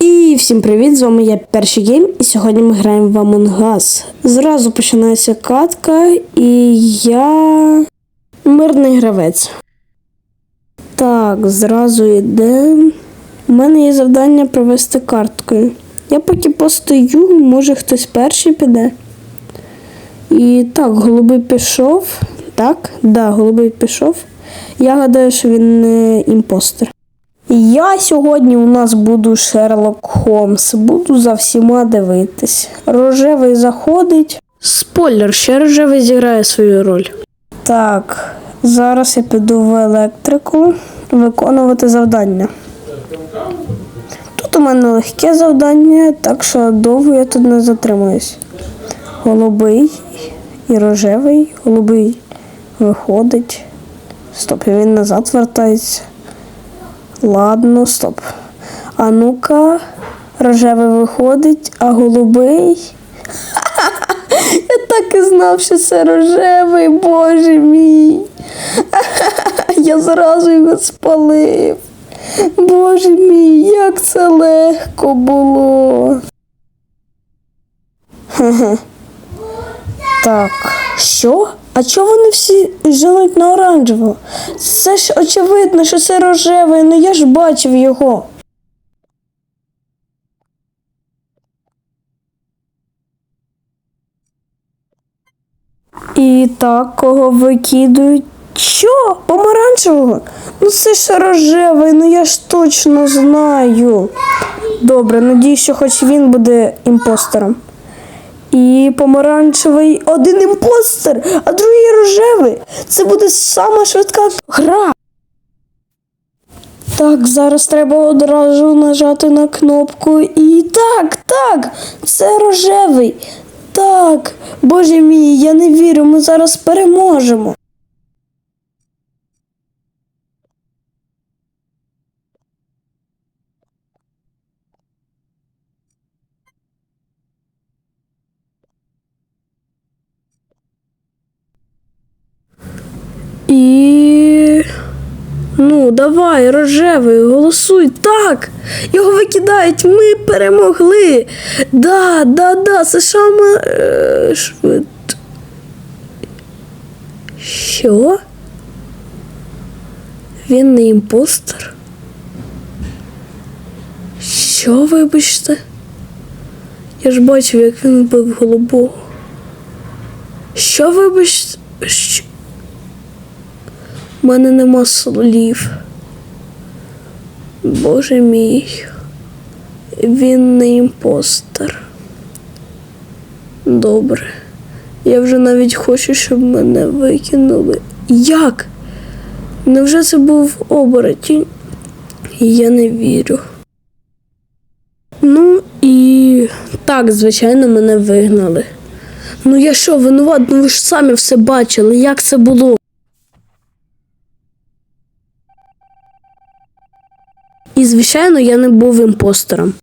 І всім привіт! З вами я перший гейм, і сьогодні ми граємо в Among Us. Зразу починається катка, і я мирний гравець. Так, зразу йдемо. У мене є завдання провести карткою. Я поки постою, може хтось перший піде. І так, голубий пішов. Так, да, голубий пішов. Я гадаю, що він не імпостер. Я сьогодні у нас буду Шерлок Холмс. Буду за всіма дивитись. Рожевий заходить. Спойлер, ще рожевий зіграє свою роль. Так, зараз я піду в електрику виконувати завдання. Тут у мене легке завдання, так що довго я тут не затримуюсь. Голубий і рожевий. Голубий виходить. Стоп, і він назад вертається. Ладно, стоп. А ну-ка, рожевий виходить, а голубий. Я так і знав, що це рожевий, боже мій. Я зразу його спалив. Боже мій, як це легко було. Так, що? А чого вони всі женуть на оранжево? Це ж очевидно, що це рожевий, ну я ж бачив його. І так, кого викидують? Що? Помаранчевого? Ну це ж рожевий, ну я ж точно знаю. Добре, надію, що хоч він буде імпостером. І помаранчевий один імпостер, а другий рожевий. Це буде сама швидка гра. Так, зараз треба одразу нажати на кнопку. І так, так, це рожевий. Так, боже мій, я не вірю, ми зараз переможемо. І. Ну, давай, рожевий, голосуй. Так. Його викидають, ми перемогли. Да, да, да, це саме е, швид. Що? Він не імпостер? Що, вибачте? Я ж бачив, як він вбив голубого. Що вибачте? Що? У мене нема слів. Боже мій. Він не імпостер. Добре. Я вже навіть хочу, щоб мене викинули. Як? Невже це був оборотінь? Я не вірю. Ну і так, звичайно, мене вигнали. Ну я що, винуват? Ну ви ж самі все бачили, як це було. І, звичайно, я не був імпостером.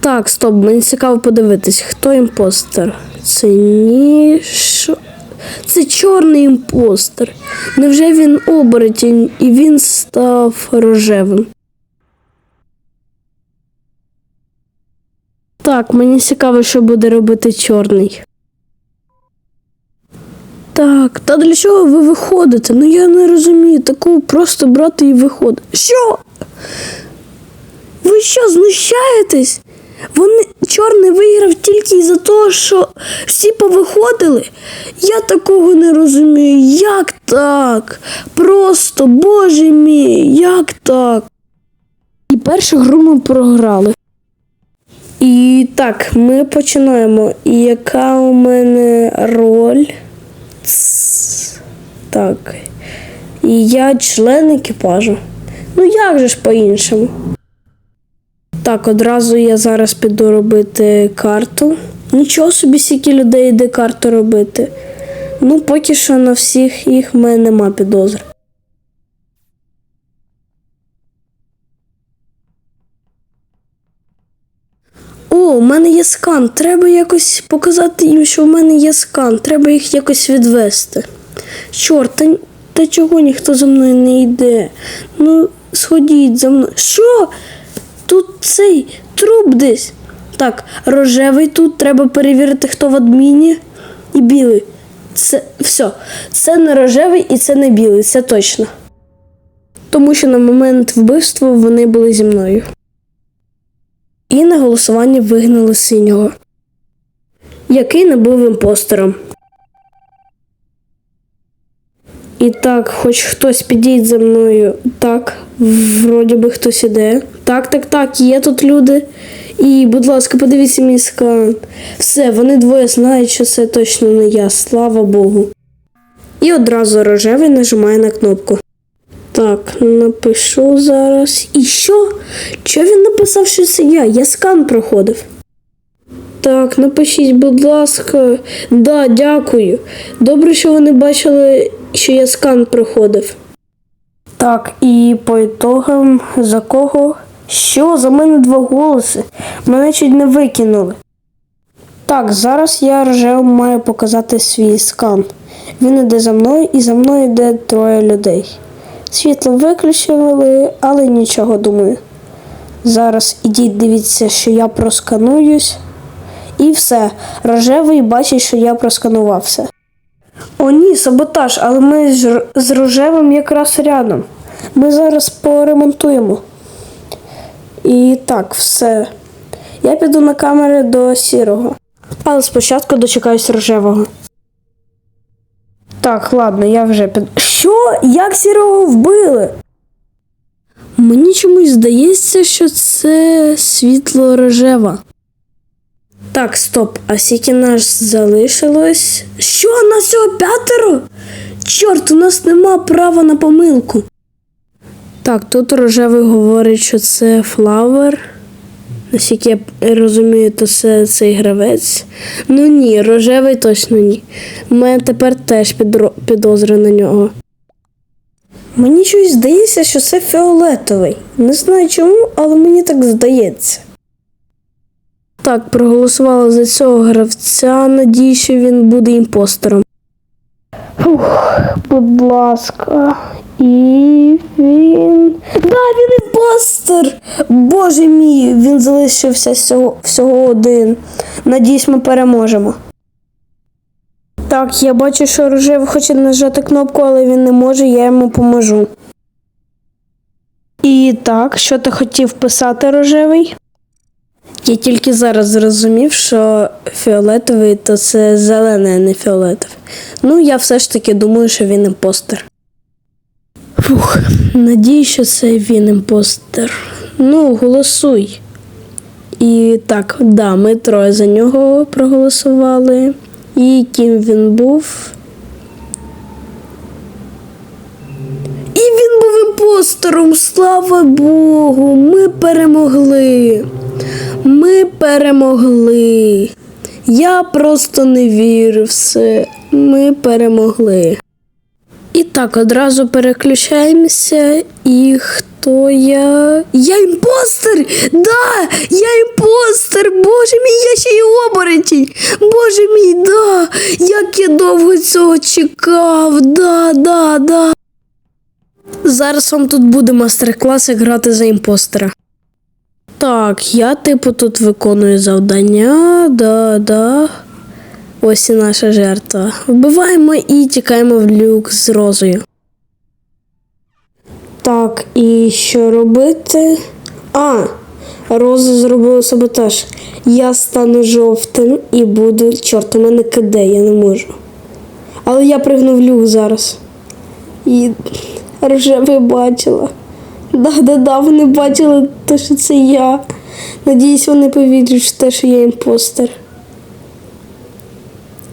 Так, стоп, мені цікаво подивитись, хто імпостер? Це ні. Що? Це чорний імпостер. Невже він оборотень і він став рожевим? Так, мені цікаво, що буде робити чорний. Так, та для чого ви виходите? Ну я не розумію. Такого просто брати і виходити. Що? Ви що, знущаєтесь? Вони чорний виграв тільки із-за того, що всі повиходили. Я такого не розумію. Як так? Просто, боже мій, як так? І першу гру ми програли. І так, ми починаємо. І яка у мене роль? Так. І я член екіпажу. Ну як же ж по-іншому? Так, одразу я зараз піду робити карту. Нічого собі, скільки людей йде карту робити. Ну, поки що на всіх їх в мене нема підозр. О, у мене є скан. Треба якось показати їм, що в мене є скан. Треба їх якось відвести. Чорт, та, та чого ніхто за мною не йде? Ну, сходіть за мною. Що? тут цей труп десь. Так, рожевий тут треба перевірити, хто в адміні. І білий. Це все. Це не рожевий і це не білий, це точно. Тому що на момент вбивства вони були зі мною. І на голосування вигнали синього, який не був імпостером. І так, хоч хтось підійде за мною. Так, вроді би хтось іде. Так, так, так, є тут люди. І, будь ласка, подивіться мій скан. Все, вони двоє знають, що це точно не я, слава Богу. І одразу рожевий нажимає на кнопку. Так, напишу зараз. І що? Що він написав, що це я? Я скан проходив. Так, напишіть, будь ласка. Да, дякую. Добре, що вони бачили, що я скан проходив. Так, і по ітогам за кого? Що? За мене два голоси. Мене чуть не викинули. Так, зараз я рожевим маю показати свій скан. Він іде за мною і за мною йде троє людей. Світло виключили, але нічого думаю. Зараз ідіть, дивіться, що я проскануюсь. І все. Рожевий бачить, що я просканував все. О, ні, саботаж, але ми з, рожевим якраз рядом. Ми зараз поремонтуємо. І так, все. Я піду на камери до сірого. Але спочатку дочекаюсь рожевого. Так, ладно, я вже під. Що? Як сірого вбили? Мені чомусь здається, що це світло рожева. Так, стоп, а скільки нас залишилось? Що, нас всього п'ятеро? Чорт, у нас нема права на помилку. Так, тут рожевий говорить, що це флавер. Наскільки я розумію, то це цей гравець. Ну ні, рожевий точно ні. У мене тепер теж підро- підозри на нього. Мені щось здається, що це фіолетовий. Не знаю чому, але мені так здається. Так, проголосувала за цього гравця. Надію, що він буде імпостером. Фух, будь ласка. І він. Да, він імпостер! Боже мій, він залишився всього, всього один. Надіюсь, ми переможемо. Так, я бачу, що рожевий хоче нажати кнопку, але він не може, я йому поможу. І так, що ти хотів писати рожевий? Я тільки зараз зрозумів, що фіолетовий то це зелений, а не фіолетовий. Ну, я все ж таки думаю, що він імпостер. Фух, надію, що це він імпостер. Ну, голосуй. І так, да, ми троє за нього проголосували. І ким він був? І він був імпостером, слава Богу, ми перемогли. Ми перемогли. Я просто не вірю в це. Ми перемогли. І так, одразу переключаємося. І хто я? Я імпостер! Да! Я імпостер! Боже мій, я ще й оборотень! Боже мій, да! Як я довго цього чекав! Да, да, да. Зараз вам тут буде мастер-клас, грати за імпостера. Так, я типу тут виконую завдання, да, да. Ось і наша жертва. Вбиваємо і тікаємо в люк з розою. Так, і що робити? А, Роза зробила саботаж. Я стану жовтим і буду. Чорт, у мене КД, я не можу. Але я пригну в люк зараз. І рожевий бачила. Да-да-да, вони бачили те, що це я. Надіюсь, вони повірять в те, що я імпостер.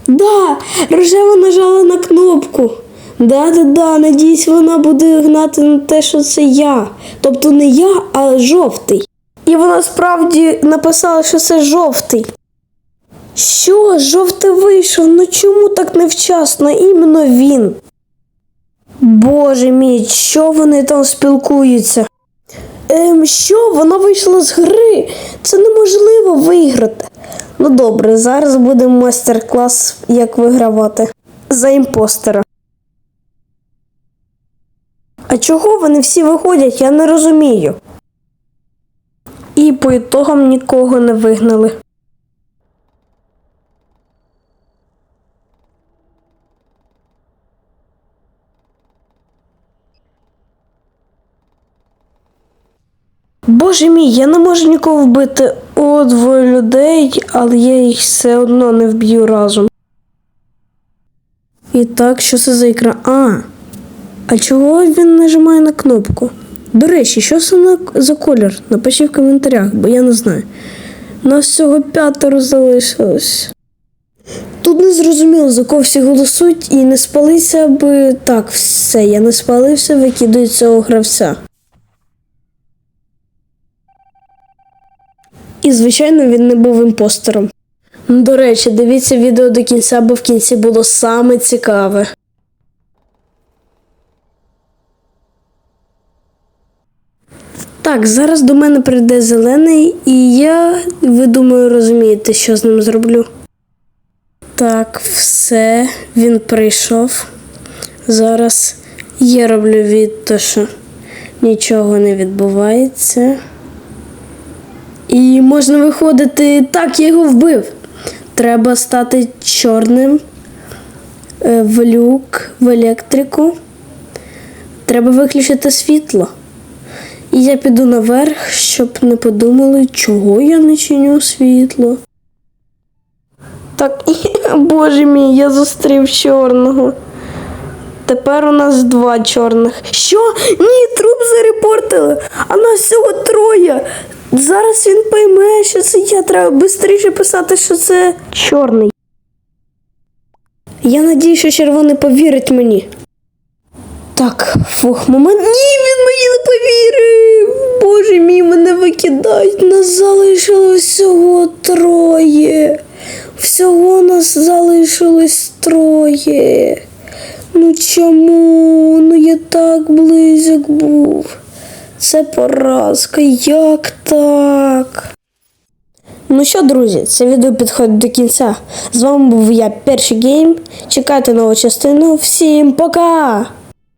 Да, рожева нажала на кнопку. Да-да-да, надіюсь, вона буде гнати на те, що це я. Тобто не я, а жовтий. І вона справді написала, що це жовтий. Що, жовтий вийшов? Ну чому так невчасно? Іменно він. Боже мій, що вони там спілкуються? Ем, що? Вона вийшла з гри. Це неможливо виграти. Ну добре, зараз буде майстер-клас, як вигравати. За імпостера. А чого вони всі виходять? Я не розумію. І по ітогам нікого не вигнали. Боже мій, я не можу нікого вбити. О, двоє людей, але я їх все одно не вб'ю разом. І так, що це за екран? А. А чого він нажимає на кнопку? До речі, що це за колір? Напишіть в коментарях, бо я не знаю. Нас всього п'ятеро залишилось. Тут не зрозуміло, за кого всі голосують, і не спалися би. Так, все, я не спалився, викидаю цього гравця. І, звичайно, він не був імпостером. До речі, дивіться відео до кінця, бо в кінці було саме цікаве. Так, зараз до мене прийде зелений, і я, ви думаю, розумієте, що з ним зроблю. Так, все, він прийшов. Зараз я роблю від, то, що нічого не відбувається. І можна виходити. Так, я його вбив. Треба стати чорним е, в люк, в електрику. Треба виключити світло. І я піду наверх, щоб не подумали, чого я не чиню світло. Так, боже мій, я зустрів чорного. Тепер у нас два чорних. Що? Ні, труп зарепортили, а нас всього троє. Зараз він пойме, що це я. Треба швидше писати, що це чорний. Я надію, що червоний повірить мені. Так, фух, момент. Ні, він мені не повірив. Боже мій, мене викидають. Нас залишилось всього троє. Всього нас залишилось троє. Ну чому? Ну я так близьок був. Це поразка. Як так? Ну що, друзі, це відео підходить до кінця. З вами був я, перший гейм. Чекайте нову частину. Всім пока!